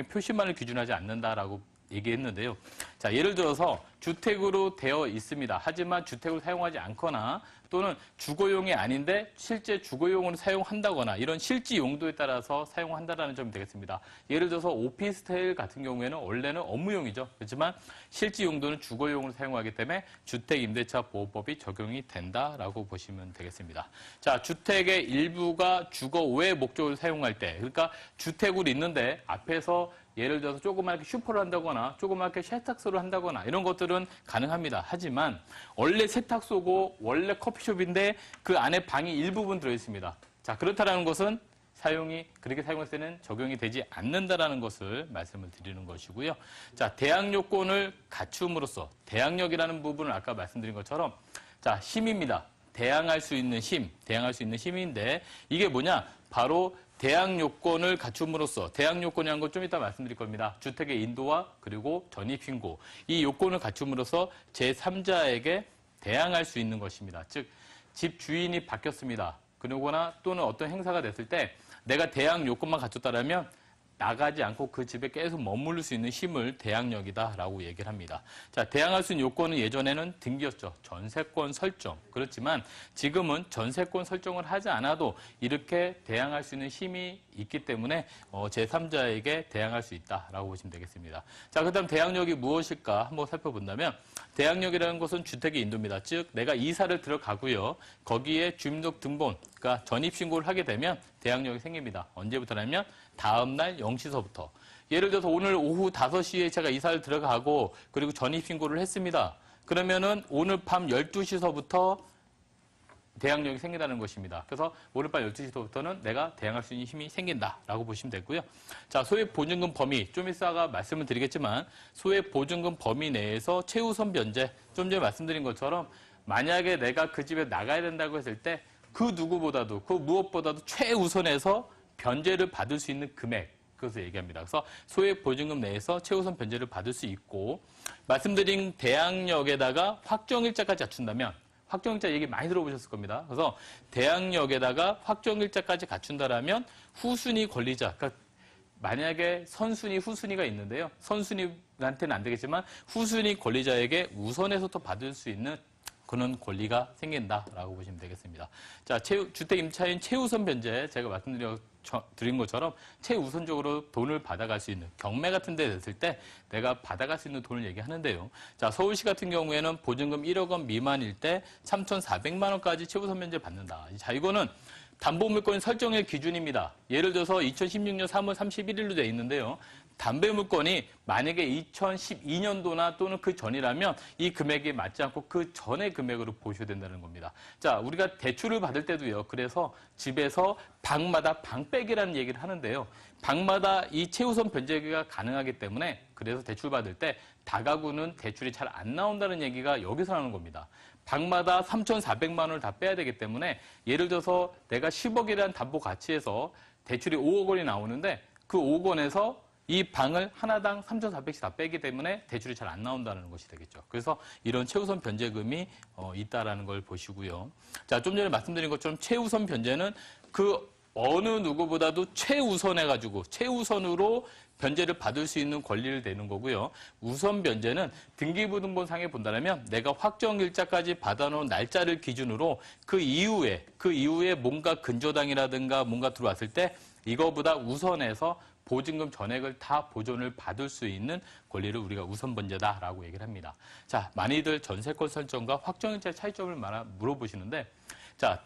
게 표시만을 기준하지 않는다라고 얘기했는데요. 자, 예를 들어서 주택으로 되어 있습니다. 하지만 주택을 사용하지 않거나 또는 주거용이 아닌데 실제 주거용으로 사용한다거나 이런 실지 용도에 따라서 사용한다라는 점이 되겠습니다. 예를 들어서 오피스텔 같은 경우에는 원래는 업무용이죠. 그렇지만 실지 용도는 주거용으로 사용하기 때문에 주택 임대차 보호법이 적용이 된다라고 보시면 되겠습니다. 자, 주택의 일부가 주거 외 목적을 사용할 때, 그러니까 주택으로 있는데 앞에서 예를 들어서 조그맣게 슈퍼를 한다거나 조그맣게 세탁소를 한다거나 이런 것들은 가능합니다. 하지만 원래 세탁소고 원래 커피숍인데 그 안에 방이 일부분 들어있습니다. 자, 그렇다라는 것은 사용이 그렇게 사용할 때는 적용이 되지 않는다라는 것을 말씀을 드리는 것이고요. 자, 대항 요건을 갖춤으로써 대항력이라는 부분을 아까 말씀드린 것처럼 자, 힘입니다. 대항할 수 있는 힘, 대항할 수 있는 힘인데 이게 뭐냐? 바로 대항 요건을 갖춤으로써 대항 요건이라는 건좀 이따 말씀드릴 겁니다. 주택의 인도와 그리고 전입 신고 이 요건을 갖춤으로써 제3자에게 대항할 수 있는 것입니다. 즉 집 주인이 바뀌었습니다. 그러거나 또는 어떤 행사가 됐을 때 내가 대항 요건만 갖췄다라면 나가지 않고 그 집에 계속 머무를 수 있는 힘을 대항력이다라고 얘기를 합니다. 자, 대항할 수 있는 요건은 예전에는 등기였죠. 전세권 설정. 그렇지만 지금은 전세권 설정을 하지 않아도 이렇게 대항할 수 있는 힘이 있기 때문에 어, 제3자에게 대항할 수 있다라고 보시면 되겠습니다. 자, 그다음 대항력이 무엇일까 한번 살펴본다면 대항력이라는 것은 주택의 인도입니다. 즉 내가 이사를 들어가고요. 거기에 주민등록 등본, 그러니까 전입 신고를 하게 되면 대항력이 생깁니다. 언제부터냐면 다음 날 0시서부터. 예를 들어서 오늘 오후 5시에 제가 이사를 들어가고 그리고 전입 신고를 했습니다. 그러면은 오늘 밤 12시서부터 대항력이 생긴다는 것입니다. 그래서 오늘 밤 12시부터는 내가 대항할 수 있는 힘이 생긴다라고 보시면 되고요. 자, 소액 보증금 범위, 좀 이따가 말씀을 드리겠지만 소액 보증금 범위 내에서 최우선 변제, 좀 전에 말씀드린 것처럼 만약에 내가 그 집에 나가야 된다고 했을 때 그 누구보다도, 그 무엇보다도 최우선에서 변제를 받을 수 있는 금액, 그것을 얘기합니다. 그래서 소액 보증금 내에서 최우선 변제를 받을 수 있고 말씀드린 대항력에다가 확정일자까지 갖춘다면 확정일자 얘기 많이 들어보셨을 겁니다. 그래서 대항력에다가 확정일자까지 갖춘다라면 후순위 권리자, 그러니까 만약에 선순위, 후순위가 있는데요. 선순위한테는 안 되겠지만 후순위 권리자에게 우선해서 또 받을 수 있는 그런 권리가 생긴다라고 보시면 되겠습니다. 자, 최우, 주택 임차인 최우선 변제 제가 말씀드린 드린 것처럼 최우선적으로 돈을 받아갈 수 있는 경매 같은 데 됐을 때 내가 받아갈 수 있는 돈을 얘기하는데요. 자, 서울시 같은 경우에는 보증금 1억 원 미만일 때 3,400만 원까지 최우선 변제 받는다. 자, 이거는 담보물권 설정의 기준입니다. 예를 들어서 2016년 3월 31일로 되어 있는데요. 담배 물건이 만약에 2012년도나 또는 그 전이라면 이 금액이 맞지 않고 그 전의 금액으로 보셔야 된다는 겁니다. 자, 우리가 대출을 받을 때도요. 그래서 집에서 방마다 방빼기라는 얘기를 하는데요. 방마다 이 최우선 변제가 가능하기 때문에 그래서 대출 받을 때 다가구는 대출이 잘 안 나온다는 얘기가 여기서 나오는 겁니다. 방마다 3,400만 원을 다 빼야 되기 때문에 예를 들어서 내가 10억이라는 담보 가치에서 대출이 5억 원이 나오는데 그 5억 원에서 이 방을 하나당 3,400씩 다 빼기 때문에 대출이 잘 안 나온다는 것이 되겠죠. 그래서 이런 최우선 변제금이 어, 있다라는 걸 보시고요. 자, 좀 전에 말씀드린 것처럼 최우선 변제는 그 어느 누구보다도 최우선 해가지고 최우선으로 변제를 받을 수 있는 권리를 내는 거고요. 우선 변제는 등기부등본상에 본다면 내가 확정일자까지 받아놓은 날짜를 기준으로 그 이후에 그 이후에 뭔가 근저당이라든가 뭔가 들어왔을 때 이거보다 우선해서 보증금 전액을 다 보존을 받을 수 있는 권리를 우리가 우선 번제다라고 얘기를 합니다. 자, 많이들 전세권 설정과 확정일자 차이점을 말아, 물어보시는데, 자,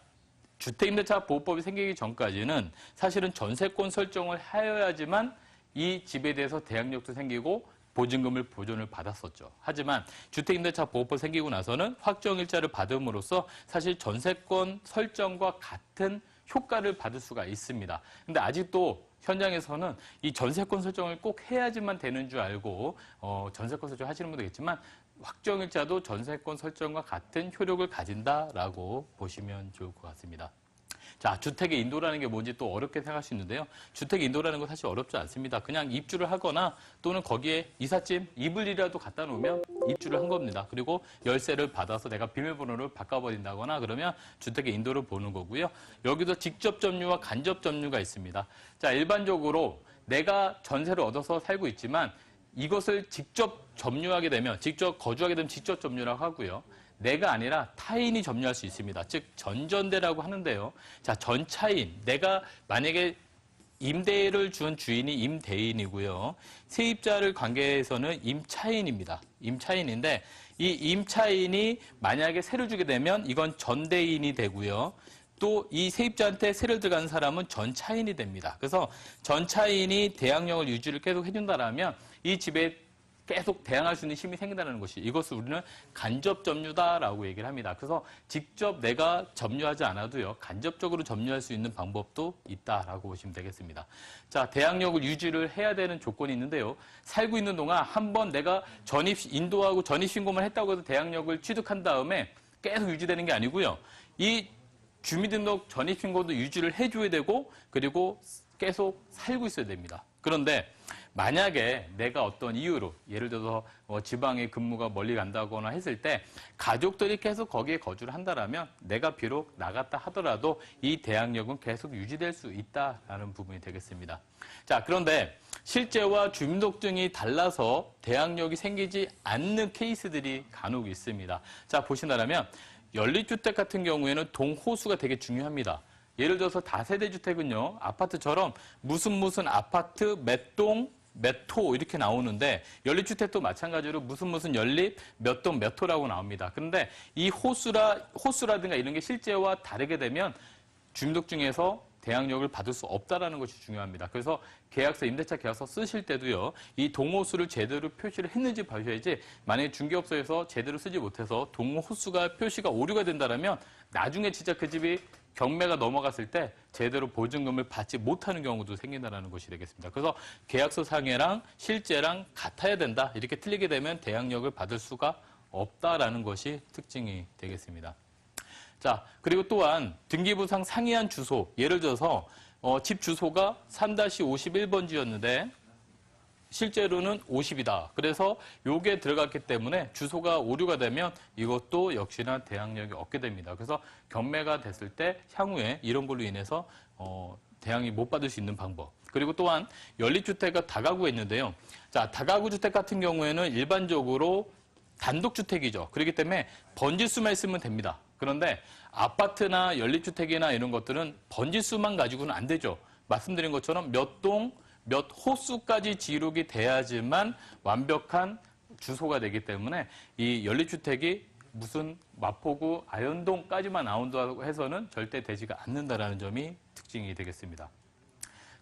주택임대차 보호법이 생기기 전까지는 사실은 전세권 설정을 하여야지만 이 집에 대해서 대항력도 생기고 보증금을 보존을 받았었죠. 하지만 주택임대차 보호법 생기고 나서는 확정일자를 받음으로써 사실 전세권 설정과 같은 효과를 받을 수가 있습니다. 근데 아직도 현장에서는 이 전세권 설정을 꼭 해야지만 되는 줄 알고 어, 전세권 설정 하시는 분도 있겠지만 확정일자도 전세권 설정과 같은 효력을 가진다라고 보시면 좋을 것 같습니다. 자, 주택의 인도라는 게 뭔지 또 어렵게 생각할 수 있는데요. 주택 인도라는 건 사실 어렵지 않습니다. 그냥 입주를 하거나 또는 거기에 이삿짐, 이불이라도 갖다 놓으면 입주를 한 겁니다. 그리고 열쇠를 받아서 내가 비밀번호를 바꿔버린다거나 그러면 주택의 인도를 보는 거고요. 여기도 직접 점유와 간접 점유가 있습니다. 자, 일반적으로 내가 전세를 얻어서 살고 있지만 이것을 직접 점유하게 되면 직접 거주하게 되면 직접 점유라고 하고요. 내가 아니라 타인이 점유할 수 있습니다. 즉 전전대라고 하는데요. 자, 전차인 내가 만약에 임대를 준 주인이 임대인이고요. 세입자를 관계에서는 임차인입니다. 임차인인데 이 임차인이 만약에 세를 주게 되면 이건 전대인이 되고요. 또 이 세입자한테 세를 들어가는 사람은 전차인이 됩니다. 그래서 전차인이 대항력을 유지를 계속 해준다라면 이 집에 계속 대항할 수 있는 힘이 생긴다는 것이 이것을 우리는 간접 점유다라고 얘기를 합니다. 그래서 직접 내가 점유하지 않아도요 간접적으로 점유할 수 있는 방법도 있다라고 보시면 되겠습니다. 자 대항력을 유지를 해야 되는 조건이 있는데요. 살고 있는 동안 한 번 내가 전입 인도하고 전입 신고만 했다고 해서 대항력을 취득한 다음에 계속 유지되는 게 아니고요. 이 주민등록 전입신고도 유지를 해줘야 되고 그리고 계속 살고 있어야 됩니다. 그런데 만약에 내가 어떤 이유로 예를 들어서 어, 지방에 근무가 멀리 간다거나 했을 때 가족들이 계속 거기에 거주를 한다라면 내가 비록 나갔다 하더라도 이 대항력은 계속 유지될 수 있다라는 부분이 되겠습니다. 자 그런데 실제와 주민등록증이 달라서 대항력이 생기지 않는 케이스들이 간혹 있습니다. 자 보신다면 연립주택 같은 경우에는 동호수가 되게 중요합니다. 예를 들어서 다세대 주택은요, 아파트처럼 무슨 무슨 아파트 몇 동, 몇 호 이렇게 나오는데 연립주택도 마찬가지로 무슨 무슨 연립 몇 동 몇 호라고 나옵니다. 그런데 이 호수라 호수라든가 이런 게 실제와 다르게 되면 주민등록증에서 대항력을 받을 수 없다라는 것이 중요합니다. 그래서 계약서, 임대차 계약서 쓰실 때도요, 이 동호수를 제대로 표시를 했는지 봐셔야지, 만약에 중개업소에서 제대로 쓰지 못해서 동호수가 표시가 오류가 된다라면 나중에 진짜 그 집이 경매가 넘어갔을 때 제대로 보증금을 받지 못하는 경우도 생긴다는 것이 되겠습니다. 그래서 계약서 상해랑 실제랑 같아야 된다. 이렇게 틀리게 되면 대항력을 받을 수가 없다라는 것이 특징이 되겠습니다. 자, 그리고 또한 등기부상 상이한 주소, 예를 들어서 어, 집 주소가 3-51번지였는데 실제로는 50이다. 그래서 요게 들어갔기 때문에 주소가 오류가 되면 이것도 역시나 대항력이 없게 됩니다. 그래서 경매가 됐을 때 향후에 이런 걸로 인해서 어, 대항이 못 받을 수 있는 방법. 그리고 또한 연립주택과 다가구가 있는데요. 자, 다가구 주택 같은 경우에는 일반적으로 단독주택이죠. 그렇기 때문에 번지수만 있으면 됩니다. 그런데 아파트나 연립주택이나 이런 것들은 번지수만 가지고는 안 되죠. 말씀드린 것처럼 몇 동, 몇 호수까지 지록이 돼야지만 완벽한 주소가 되기 때문에 이 연립주택이 무슨 마포구 아현동까지만 나온다고 해서는 절대 되지가 않는다라는 점이 특징이 되겠습니다.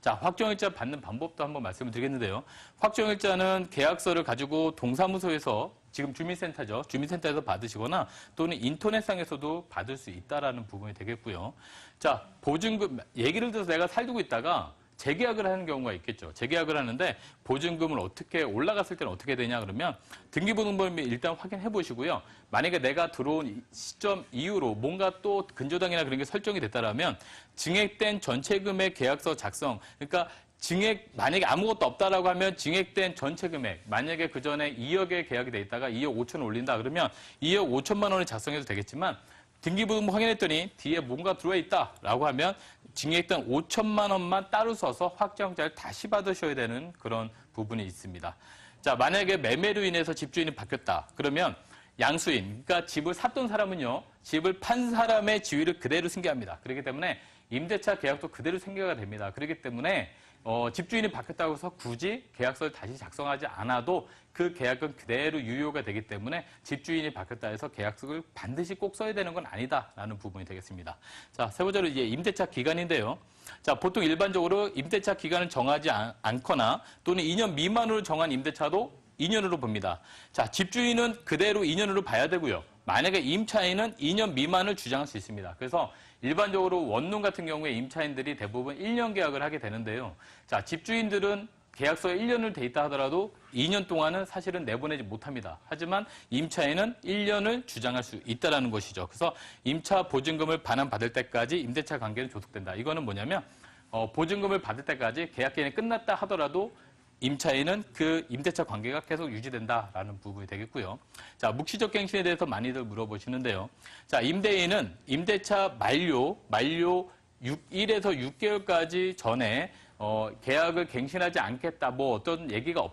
자, 확정일자 받는 방법도 한번 말씀을 드리겠는데요. 확정일자는 계약서를 가지고 동사무소에서 지금 주민센터죠. 주민센터에서 받으시거나 또는 인터넷상에서도 받을 수 있다라는 부분이 되겠고요. 자, 보증금, 얘기를 들어서 내가 살고 있다가 재계약을 하는 경우가 있겠죠. 재계약을 하는데 보증금을 어떻게 올라갔을 때는 어떻게 되냐 그러면 등기부등본을 일단 확인해 보시고요. 만약에 내가 들어온 시점 이후로 뭔가 또 근저당이나 그런 게 설정이 됐다라면 증액된 전체 금액 계약서 작성 그러니까 증액 만약에 아무것도 없다라고 하면 증액된 전체 금액 만약에 그 전에 2억에 계약이 돼 있다가 2억 5천 올린다 그러면 2억 5천만 원을 작성해도 되겠지만 등기부등본 확인했더니 뒤에 뭔가 들어와 있다 라고 하면 증액된 5천만 원만 따로 써서 확정자를 다시 받으셔야 되는 그런 부분이 있습니다. 자, 만약에 매매로 인해서 집주인이 바뀌었다. 그러면 양수인, 그러니까 집을 샀던 사람은요, 집을 판 사람의 지위를 그대로 승계합니다. 그렇기 때문에 임대차 계약도 그대로 승계가 됩니다. 그렇기 때문에 어, 집주인이 바뀌었다고 해서 굳이 계약서를 다시 작성하지 않아도 그 계약은 그대로 유효가 되기 때문에 집주인이 바뀌었다 해서 계약서를 반드시 꼭 써야 되는 건 아니다라는 부분이 되겠습니다. 자, 세 번째로 이제 임대차 기간인데요. 자, 보통 일반적으로 임대차 기간을 정하지 않, 않거나 또는 2년 미만으로 정한 임대차도 2년으로 봅니다. 자, 집주인은 그대로 2년으로 봐야 되고요. 만약에 임차인은 2년 미만을 주장할 수 있습니다. 그래서 일반적으로 원룸 같은 경우에 임차인들이 대부분 1년 계약을 하게 되는데요. 자, 집주인들은 계약서에 1년을 돼 있다 하더라도 2년 동안은 사실은 내보내지 못합니다. 하지만 임차인은 1년을 주장할 수 있다는 것이죠. 그래서 임차 보증금을 반환받을 때까지 임대차 관계는 조속된다. 이거는 뭐냐면 어, 보증금을 받을 때까지 계약 기간이 끝났다 하더라도 임차인은 그 임대차 관계가 계속 유지된다라는 부분이 되겠고요. 자, 묵시적 갱신에 대해서 많이들 물어보시는데요. 자, 임대인은 임대차 만료, 만료 6, 1에서 6개월까지 전에 어, 계약을 갱신하지 않겠다 뭐 어떤 얘기가 없.